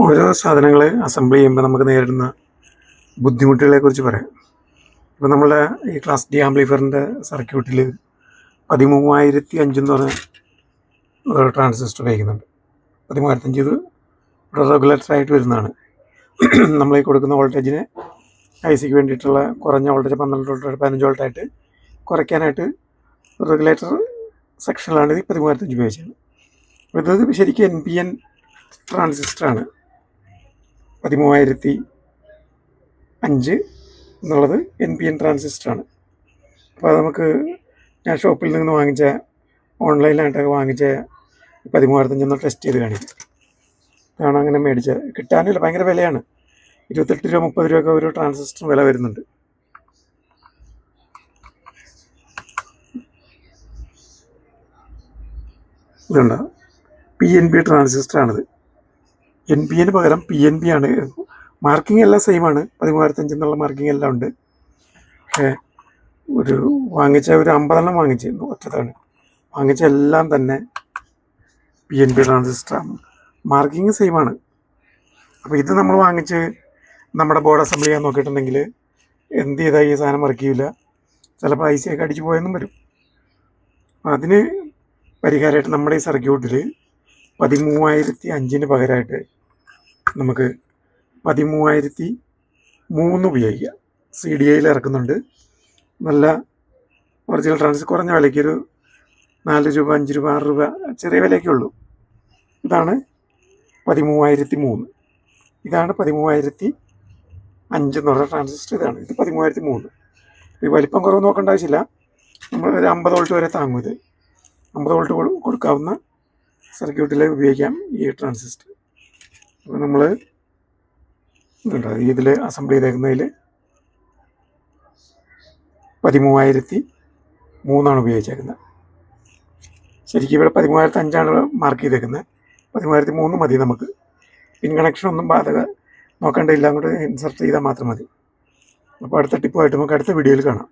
ഓരോ സാധനങ്ങൾ അസംബിൾ ചെയ്യുമ്പോൾ നമുക്ക് നേരിടുന്ന ബുദ്ധിമുട്ടുകളെ കുറിച്ച് പറയാം. ഇപ്പോൾ നമ്മളുടെ ഈ ക്ലാസ് ഡി ആംപ്ലിഫയറിന്റെ സർക്യൂട്ടിൽ പതിമൂവായിരത്തി അഞ്ചെന്ന് പറഞ്ഞ ട്രാൻസിസ്റ്റർ ഉപയോഗിക്കുന്നുണ്ട്. പതിമൂവായിരത്തഞ്ച് ഇത് ഇവിടെ റെഗുലേറ്ററായിട്ട് വരുന്നതാണ്. നമ്മൾ ഈ കൊടുക്കുന്ന വോൾട്ടേജിനെ ഐ സിക്ക് വേണ്ടിയിട്ടുള്ള കുറഞ്ഞ വോൾട്ടേജ് പന്ത്രണ്ട് വോൾട്ട് പതിനഞ്ച് വോൾട്ടായിട്ട് കുറയ്ക്കാനായിട്ട് റെഗുലേറ്റർ സെക്ഷനിലാണ് ഈ പതിമൂവായിരത്തഞ്ച് ഉപയോഗിച്ചത്. ഇത് ശരിക്കും എൻ പി എൻ ട്രാൻസിസ്റ്ററാണ് പതിമൂവായിരത്തി അഞ്ച് എന്നുള്ളത് എൻ പി എൻ ട്രാൻസിസ്റ്ററാണ് അപ്പോൾ അത് നമുക്ക് ഞാൻ ഷോപ്പിൽ നിന്ന് വാങ്ങിച്ച ഓൺലൈനിലായിട്ടൊക്കെ വാങ്ങിച്ച പതിമൂവായിരത്തഞ്ചൊന്ന് ടെസ്റ്റ് ചെയ്ത് കാണിക്കും അതാണ് അങ്ങനെ മേടിച്ചത് കിട്ടാനില്ല ഭയങ്കര വിലയാണ്. ഇരുപത്തെട്ട് രൂപ മുപ്പത് രൂപ ഒക്കെ ഒരു ട്രാൻസിസ്റ്റർ വില വരുന്നുണ്ട്. ഇതുണ്ടോ? പി എൻ ബി ട്രാൻസിസ്റ്ററാണിത് എൻ പി എന് പകരം പി എൻ പി ആണ്. മാർക്കിംഗ് എല്ലാം സെയിം ആണ്. പതിമൂവായിരത്തഞ്ച് എന്നുള്ള മാർക്കിംഗ് എല്ലാം ഉണ്ട്. ഒരു വാങ്ങിച്ച ഒരു അമ്പതെണ്ണം വാങ്ങിച്ചിരുന്നു. ഒറ്റത്താണ് വാങ്ങിച്ച എല്ലാം തന്നെ പി എൻ ബി ട്രാൻസിസ്റ്ററാണ് മാർക്കിംഗ് സെയിം ആണ്. അപ്പോൾ ഇത് നമ്മൾ വാങ്ങിച്ച് നമ്മുടെ ബോർഡ് അസംബിൾ ചെയ്യാൻ നോക്കിയിട്ടുണ്ടെങ്കിൽ എന്ത് ചെയ്താൽ ഈ സാധനം ചെയ്യില്ല ചിലപ്പോൾ ഐ സി ഒക്കെ അടിച്ചു പോയെന്നും വരും. അതിന് പരിഹാരമായിട്ട് നമ്മുടെ ഈ സർക്യൂട്ടിൽ പതിമൂവായിരത്തി അഞ്ചിന് പകരമായിട്ട് നമുക്ക് പതിമൂവായിരത്തി മൂന്ന് ഉപയോഗിക്കാം. സി ഡി ഐയിൽ ഇറക്കുന്നുണ്ട്. നല്ല ഒറിജിനൽ ട്രാൻസ് കുറഞ്ഞ വിലയ്ക്ക് ഒരു നാല് രൂപ അഞ്ച് രൂപ ആറ് രൂപ ചെറിയ വിലയൊക്കെ ഉള്ളൂ. ഇതാണ് പതിമൂവായിരത്തി മൂന്ന്. ഇതാണ് പതിമൂവായിരത്തി അഞ്ച് എന്ന് പറഞ്ഞ ട്രാൻസിസ്റ്റർ ഇതാണ്. ഇത് പതിമൂവായിരത്തി മൂന്ന്. ഇത് വലിപ്പം കുറവ് നോക്കേണ്ട ആവശ്യമില്ല. നമ്മൾ ഒരു അമ്പത് വോൾട്ട് വരെ താങ്ങും ഇത്. അമ്പത് വോൾട്ട് കൊടുക്കാവുന്ന സർക്യൂട്ടിൽ ഉപയോഗിക്കാം ഈ ട്രാൻസിസ്റ്റർ അപ്പോൾ നമ്മൾ ഇതിൽ അസംബിൾ ചെയ്തേക്കുന്നതിൽ പതിമൂവായിരത്തി മൂന്നാണ് ഉപയോഗിച്ചേക്കുന്നത് ശരിക്കും ഇവിടെ പതിമൂവായിരത്തി അഞ്ചാണ് മാർക്ക് ചെയ്തേക്കുന്നത് പതിമൂവായിരത്തി മൂന്ന് മതി നമുക്ക്. പിൻ കണക്ഷൻ ഒന്നും ബാധക നോക്കേണ്ടതില്ല അങ്ങോട്ട് ഇൻസർട്ട് ചെയ്താൽ മാത്രം മതി. അപ്പോൾ അടുത്ത ടിപ്പുമായിട്ട് നമുക്ക് അടുത്ത വീഡിയോയിൽ കാണാം.